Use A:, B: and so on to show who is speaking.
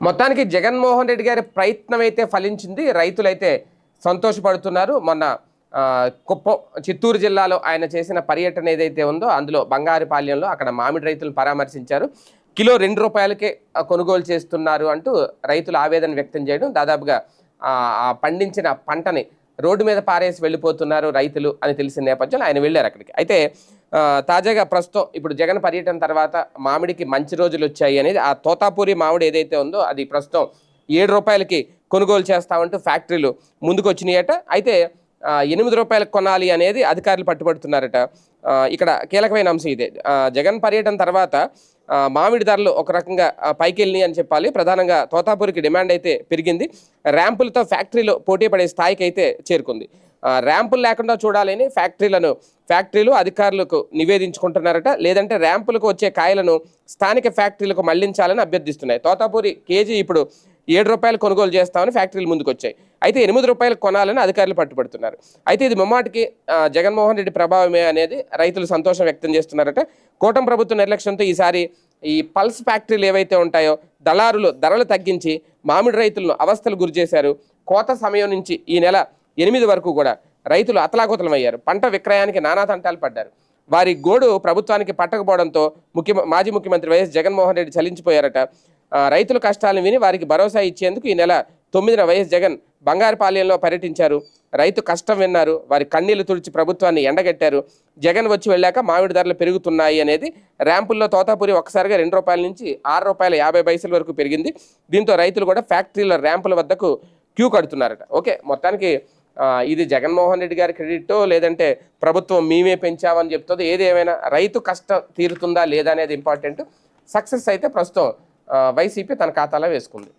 A: మొత్తానికి జగన్మోహన్ రెడ్డి గారి ప్రయత్నం అయితే ఫలించింది. రైతులైతే సంతోషపడుతున్నారు. మొన్న కుప్పం చిత్తూరు జిల్లాలో ఆయన చేసిన పర్యటన ఏదైతే ఉందో అందులో బంగారుపాలెంలో అక్కడ మామిడి రైతులను పరామర్శించారు. కిలో రెండు రూపాయలకే కొనుగోలు చేస్తున్నారు అంటూ రైతులు ఆవేదన వ్యక్తం చేయడం దాదాపుగా ఆ, పండించిన పంటని రోడ్డు మీద పారేసి వెళ్ళిపోతున్నారు రైతులు అని తెలిసిన నేపథ్యంలో ఆయన వెళ్ళారు అక్కడికి. అయితే తాజాగా ప్రస్తుతం ఇప్పుడు జగన్ పర్యటన తర్వాత మామిడికి మంచి రోజులు వచ్చాయి అనేది ఆ తోతాపూరి మామిడి ఏదైతే ఉందో అది ప్రస్తుతం ఏడు రూపాయలకి కొనుగోలు చేస్తామంటూ ఫ్యాక్టరీలు ముందుకు వచ్చినాయట. అయితే ఎనిమిది రూపాయలకు కొనాలి అనేది అధికారులు పట్టుబడుతున్నారట. ఇక్కడ కీలకమైన అంశం ఇదే. జగన్ పర్యటన తర్వాత మామిడి ధరలు ఒక రకంగా పైకి వెళ్ళినాయి అని చెప్పాలి. ప్రధానంగా తోతాపూరికి డిమాండ్ అయితే పెరిగింది. ర్యాంపులతో ఫ్యాక్టరీలో పోటీ పడే స్థాయికి అయితే చేరుకుంది ర్యాంపులు లేకుండా చూడాలని ఫ్యాక్టరీలను ఫ్యాక్టరీలు అధికారులకు నివేదించుకుంటున్నారట. లేదంటే ర్యాంపులకు వచ్చే కాయలను స్థానిక ఫ్యాక్టరీలకు మళ్ళించాలని అభ్యర్థిస్తున్నాయి. తోతాపూరి కేజీ ఇప్పుడు ఏడు రూపాయలు కొనుగోలు చేస్తామని ఫ్యాక్టరీలు ముందుకు వచ్చాయి అయితే ఎనిమిది రూపాయలు కొనాలని అధికారులు పట్టుబడుతున్నారు. అయితే ఇది ముమ్మాటికి జగన్మోహన్ రెడ్డి ప్రభావమే అనేది రైతులు సంతోషం వ్యక్తం చేస్తున్నారట. కూటమి ప్రభుత్వ నిర్లక్ష్యంతో ఈసారి ఈ పల్స్ ఫ్యాక్టరీలు ఏవైతే ఉంటాయో దళారులు ధరలు తగ్గించి మామిడి రైతులను అవస్థలు గురి చేశారు. కోత సమయం నుంచి ఈ నెల ఎనిమిది వరకు కూడా రైతులు అతలాకుతలమయ్యారు. పంట విక్రయానికి నానా తంటాలు పడ్డారు. వారి గోడు ప్రభుత్వానికి పట్టకపోవడంతో ముఖ్య మాజీ ముఖ్యమంత్రి వైఎస్ జగన్మోహన్ రెడ్డి చలించిపోయారట. రైతుల కష్టాలను విని వారికి భరోసా ఇచ్చేందుకు ఈ నెల తొమ్మిదిన వైఎస్ జగన్ బంగారుపాలెంలో పర్యటించారు. రైతు కష్టం విన్నారు. వారి కన్నీళ్ళు తుడిచి ప్రభుత్వాన్ని ఎండగట్టారు. జగన్ వచ్చి వెళ్ళాక మామిడి ధరలు పెరుగుతున్నాయి అనేది ర్యాంపుల్లో తోతాపూరి ఒక్కసారిగా రెండు రూపాయల నుంచి ఆరు రూపాయల యాభై పైసల వరకు పెరిగింది. దీంతో రైతులు కూడా ఫ్యాక్టరీల ర్యాంపుల వద్దకు క్యూ కడుతున్నారట. ఓకే మొత్తానికి ఇది జగన్మోహన్ రెడ్డి గారి క్రెడిట్ లేదంటే ప్రభుత్వం మేమే పెంచామని చెప్తుంది. ఏది ఏమైనా రైతు కష్టం తీరుతుందా లేదా అనేది ఇంపార్టెంట్. సక్సెస్ అయితే ప్రస్తుతం వైసీపీ తన ఖాతాలో వేసుకుంది.